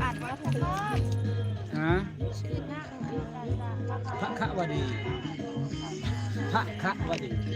อ่านว่าถูกต้องฮะชื่อหน้าอะไรพระคะวดีพระคะวดี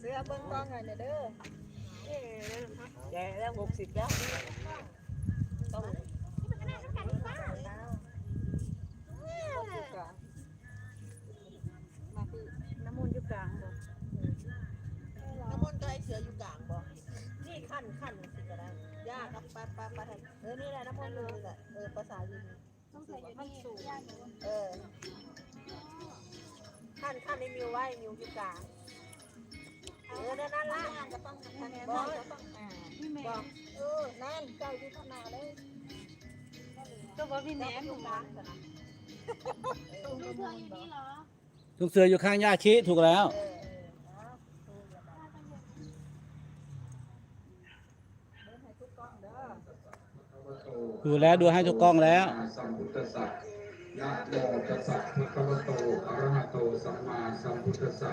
เสื้อเบิ้งกล้องหน่อยนะเด้อแก่แล้วหกสิบแล้วต้องมาพี่น้ำมนอยู่กลางบ่น้ำมนก็ให้เสืออยู่กลางบ่นี่ขั้นขั้นสิก็ได้ยากครับปปปะทันเออนี่แหละน้ำมนเลยแหละเออภาษาอยู่นี่ต้องใส่อยู่นี่สูงเออขั้นขั้นในมิวไว้มิวอยู่กลาง เออนั่นละก็ต้องบอกพี่แม่บอกเออนั่นเจ้าอยู่ข้างหน้าเลยก็บอกพี่แหนหนมมอยู่กลางกันนะตุ้งเพื่ออยู่นี่เหรอทุกเสืออยู่ข้างย่าชิถูกแล้วดูลดเดินให้ทุกกองเด้อดูแล้วดูให้ทุกกล้องแล้วสัมพุทธสสะนะโมตัสสะภะคะวะโตอะระหะโตสัมมาสัมพุทธสสะ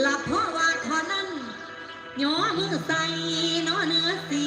หลับพ่อว่าขอนั่งย้อมือใส่น้อเนื้อสี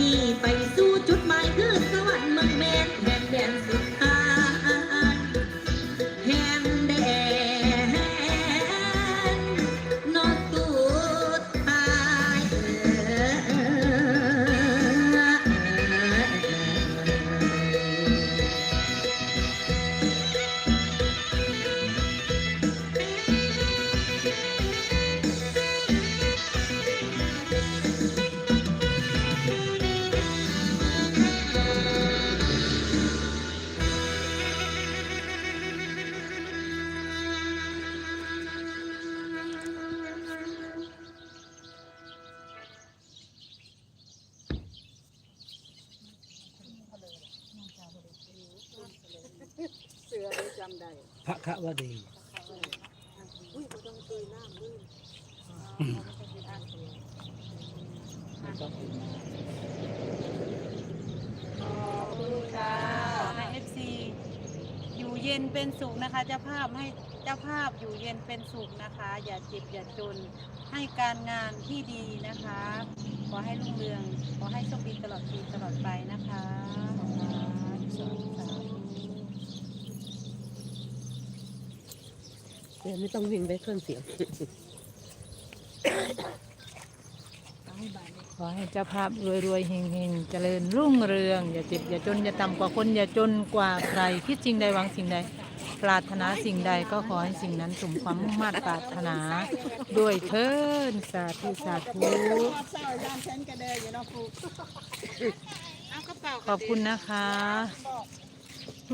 นี้ไปสู่จุดหมายคือสวรรค์เมืองแมนแดนแดนสุด วดีค่ะให้เอฟซีอยู่เย็นเป็นสุขนะคะ เจ้าภาพให้เจ้าภาพอยู่เย็นเป็นสุขนะคะ อย่าเจ็บอย่าจนให้การงานที่ดีนะคะ ขอให้รุ่งเรือง ขอให้โชคดีตลอดปีตลอดไปนะคะสาธุสาธุ เดี๋ยวไม่ต้องวิ่งไปเครื่องเสียงขอให้เจ้าภาพรวยรวยๆเฮงเฮงๆเจริญรุ่งเรือง อย่าเจ็บอย่าจน อย่าต่ำกว่าคน อย่าจนกว่าใคร คิดจริงใดหวังสิ่งใด ปรารถนาสิ่งใดก็ขอให้สิ่งนั้นสมความมุ่งมั่นปรารถนา ด้วยเทินสาธุสาธุขอบคุณนะคะ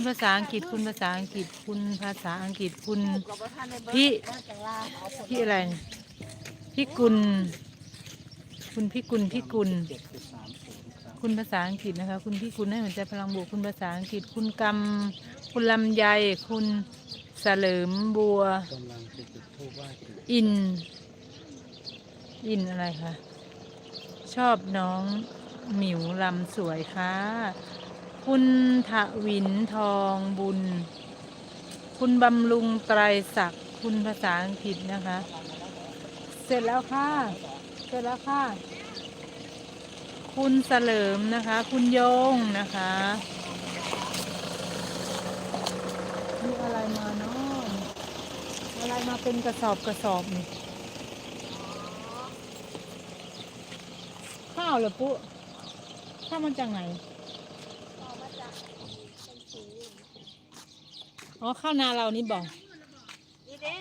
คุณภาษาอังกฤษคุณภาษาอังกฤษคุณภาษาอังกฤษคุณพี่พี่อะไรพี่กุล คุณพี่กุลพี่กุล คุณภาษาอังกฤษนะคะ คุณพี่กุลให้หัวใจพลังบวกคุณภาษาอังกฤษ คุณกำคุณลำไยคุณเสลิมบัว อิน อินอะไรคะชอบน้องหมิวลำสวยค่ะ คุณถวินทองบุญ คุณบำรุงไตรศักดิ์คุณภาษาอังกฤษนะคะ เสร็จแล้วค่ะ เสร็จแล้วค่ะ คุณเสลิมนะคะ คุณโยงนะคะมีอะไรมาเนาะอะไรมาเป็นกระสอบกระสอบนี่ข้าวเหรอปุ๊ข้าวมันจากไหน อ๋อข้าวนาเรานี่บอกนี่เด้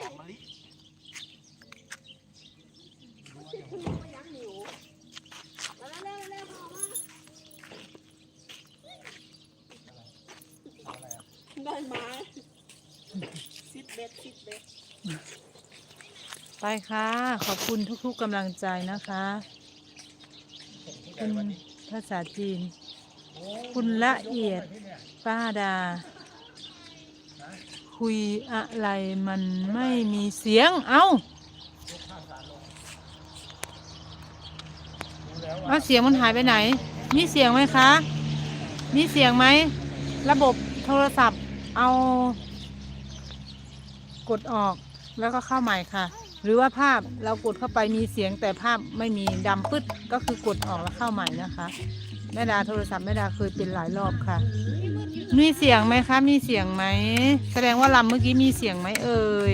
ได้มาสิบเบ็ดสิบเบ็ดไปค่ะ ขอบคุณทุกๆกำลังใจนะคะกคุณภาษาจีน คุณละเอียดป้าดา คุยอะไรมันไม่มีเสียง เอาเอาเสียงมันหายไปไหน มีเสียงไหมคะ มีเสียงไหม ระบบโทรศัพท์เอา กดออกแล้วก็เข้าใหม่ค่ะ หรือว่าภาพเรากดเข้าไปมีเสียงแต่ภาพไม่มีดำปึ๊ดก็คือกดออกแล้วเข้าใหม่นะคะแม่ดาโทรศัพท์แม่ดาเคยเป็นหลายรอบค่ะ มีเสียงไหมคะ มีเสียงไหม แสดงว่าลำเมื่อกี้มีเสียงไหมเอ่ย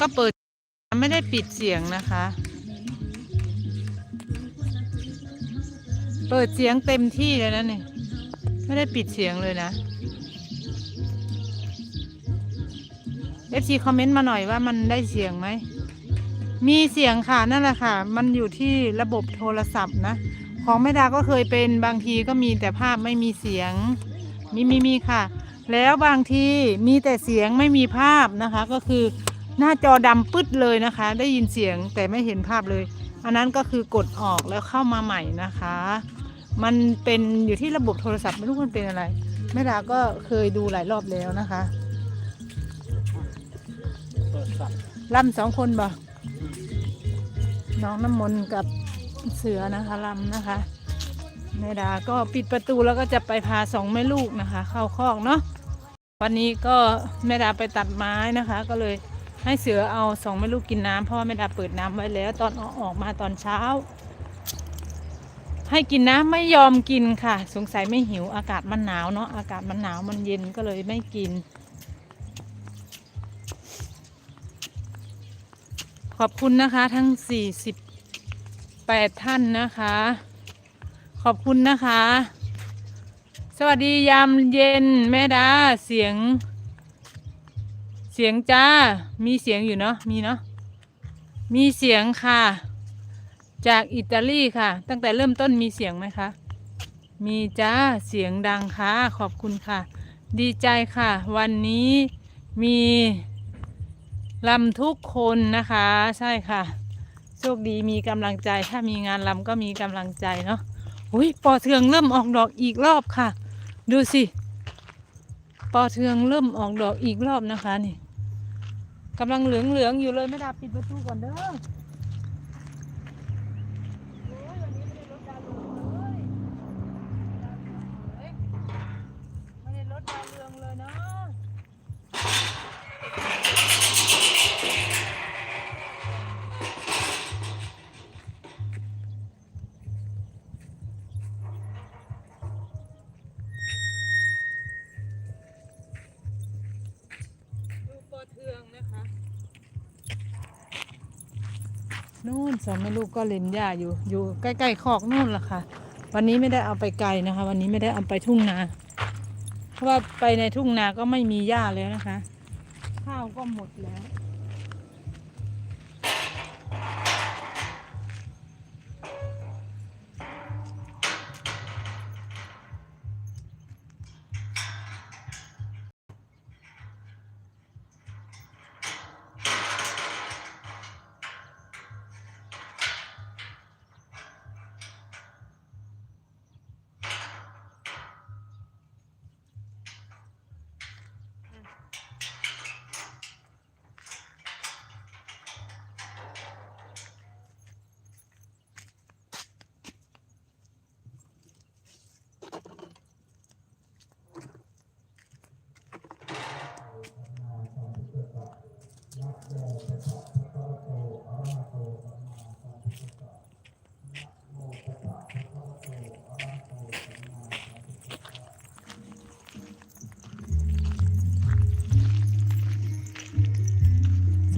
ก็เปิดไม่ได้ปิดเสียงนะคะ เปิดเสียงเต็มที่เลยนะเนี่ยไม่ได้ปิดเสียงเลยนะ FC คอมเมนต์มาหน่อยว่ามันได้เสียงไหม มีเสียงค่ะนั่นแหละค่ะ มันอยู่ที่ระบบโทรศัพท์นะ ของแม่ดาก็เคยเป็นบางทีก็มีแต่ภาพไม่มีเสียง มีมีมีค่ะ แล้วบางทีมีแต่เสียงไม่มีภาพนะคะ ก็คือหน้าจอดำปึ๊ดเลยนะคะ ได้ยินเสียงแต่ไม่เห็นภาพเลย อันนั้นก็คือกดออกแล้วเข้ามาใหม่นะคะ มันเป็นอยู่ที่ระบบโทรศัพท์ไม่รู้มันเป็นอะไรแม่ดาก็เคยดูหลายรอบแล้วนะคะเปิดสับลำสองคนบ่น้องน้ำมนต์กับ เสือนะคะลำนะคะแม่ดาก็ปิดประตูแล้วก็จะไปพาสองแม่ลูกนะคะ เข้าคอกเนาะวันนี้ก็แม่ดาไปตัดไม้นะคะ ก็เลยให้เสือเอาสองแม่ลูกกินน้ำเพราะว่าแม่ดาเปิดน้ำไว้แล้ว ตอนเอออกมาตอนเช้า ให้กินน้ำไม่ยอมกินค่ะ สงสัยไม่หิวอากาศมันหนาวเนาะอากาศมันหนาวมันเย็นก็เลยไม่กิน ขอบคุณนะคะทั้ง 48ท่านนะคะ ขอบคุณนะคะ สวัสดียามเย็นแม่ดาเสียง เสียงจ้า มีเสียงอยู่เนาะมีเนาะมีเสียงค่ะ จากอิตาลีค่ะ ตั้งแต่เริ่มต้นมีเสียงไหมคะมีจ้าเสียงดังค่ะขอบคุณค่ะ ดีใจค่ะ วันนี้มีลำทุกคนนะคะ ใช่ค่ะ โชคดีมีกำลังใจ ถ้ามีงานลำก็มีกำลังใจเนาะอุ้ยปอเทืองเริ่มออกดอกอีกรอบค่ะ ดูสิปอเทืองเริ่มออกดอกอีกรอบนะคะนี่กำลังเหลืองๆอยู่เลยไม่ได้ปิดประตูก่อนเด้อ นู่นสองแม่ลูกก็เล่นหญ้าอยู่ อยู่ใกล้ๆคอกนู่นล่ะค่ะ วันนี้ไม่ได้เอาไปไกลนะคะ วันนี้ไม่ได้เอาไปทุ่งนา เพราะว่าไปในทุ่งนาก็ไม่มีหญ้าแล้วนะคะ ข้าวก็หมดแล้ว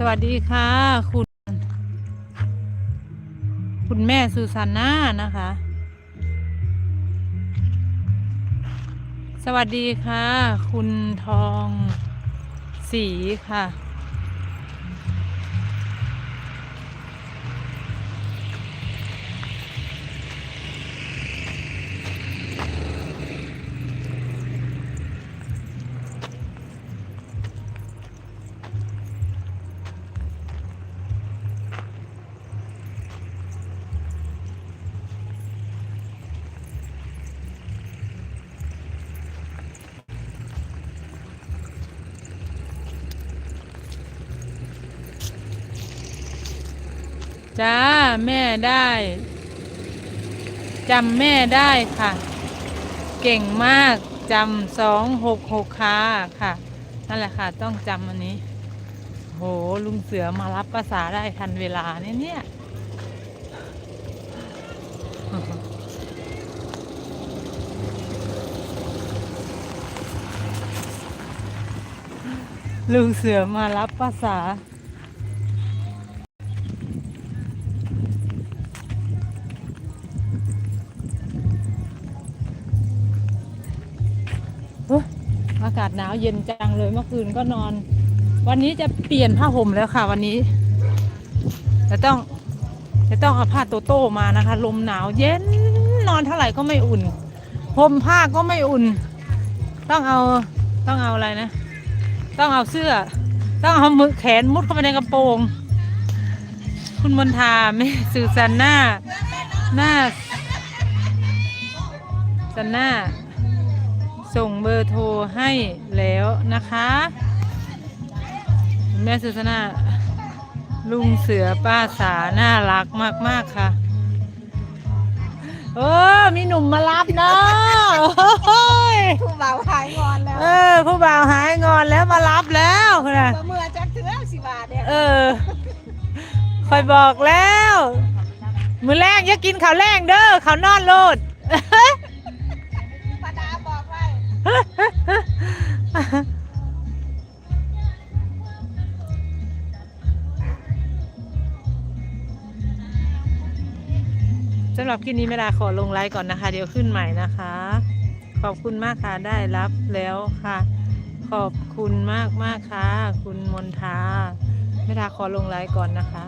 สวัสดีค่ะ คุณ คุณแม่สุสาน่านะคะ สวัสดีค่ะ คุณทองสีค่ะ จ้าแม่ได้จำแม่ได้ค่ะ เก่งมากจำสองหกหกค่ะค่ะนั่นแหละค่ะ ต้องจำอันนี้ โหลุงเสือมารับภาษาได้ทันเวลาเนี่ยเนี่ยลุงเสือมารับภาษา หนาวเย็นจังเลยเมื่อคืนก็นอน วันนี้จะเปลี่ยนผ้าห่มแล้วค่ะ วันนี้ จะต้อง จะต้องเอาผ้าโตโต้มานะคะ ลมหนาวเย็นนอนเท่าไหร่ก็ไม่อุ่นห่มผ้าก็ไม่อุ่น ต้องเอาต้องเอาอะไรนะ ต้องเอาเสื้อ ต้องเอามือแขนมุดเข้าไปในกระโปรง คุณมนทาแม่สื่อสันหน้าหน้าสันหน้า ส่งเบอร์โทรให้แล้วนะคะแม่สุสนาลุงเสือป้าสาน่ารักมาก ๆ ค่ะเออมีหนุ่มมารับเนาะโอ้ยผู้บ่าวหายงอนแล้ว เออ ผู้บ่าวหายงอนแล้วมารับแล้วค่ะเมื่อจักเถือสิบาทเนี่ยเออคอยบอกแล้ว มือแรกอย่ากินข้าวแรงเด้อข้าวนอนโลด สำหรับคลิปนี้ไม่ดาขอลงไลค์ก่อนนะคะ เดี๋ยวขึ้นใหม่นะคะ ขอบคุณมากค่ะได้รับแล้วค่ะ ขอบคุณมากมากค่ะ คุณมนทาไม่ดาขอลงไลค์ก่อนนะคะ